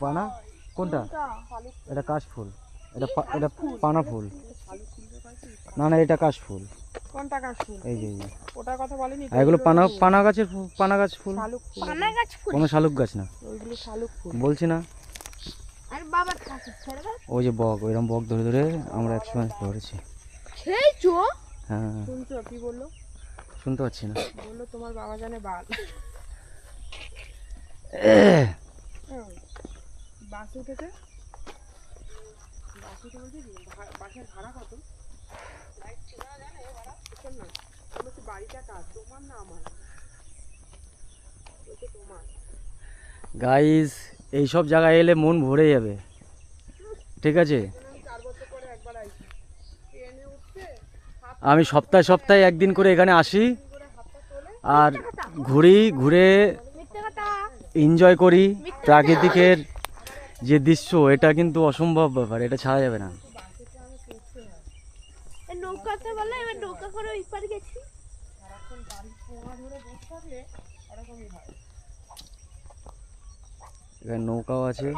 পানা কোনটা? এটা কাশ ফুল। এটা পা- এটা পানা ফুল। না না এটা কাশ ফুল কোনটা গাছ ফুল এই যে এই যে। ওটার কথা বলেনি এগুলো পানা পানা গাছের পানা গাছ ফুল? পানা গাছ ফুল? কোনো শালুক গাছ না। ওইগুলো শালুক ফুল। বলছি না। আর বাবা কাছে ছেড়ে দাও। ওই যে বক ওইরকম বক ধরে ধরে আমরা একসময় ধরেছি। খেয়েছো? হ্যাঁ। শুনছো? কি বলল? শুনতে পাচ্ছি না। বলল তোমার বাবা জানে বাল। বাস উঠেছে? বাস উঠে বলছে বাসের ভাড়া কত? বাড়িটা তোমার না আমার? তোমার। গাইস এইসব জায়গায় এলে মন ভরে যাবে। ঠিক আছে? আমি সপ্তাহে সপ্তাহে একদিন করে এখানে আসি আর ঘুরি ঘুরে এনজয় করি প্রাকৃতিকের যে দৃশ্য এটা কিন্তু অসম্ভব ব্যাপার এটা ছাড়া যাবে না। এই নৌকাতে বলে এবার নৌকা করে ওই পার গেছি। এখানে নৌকাও আছে।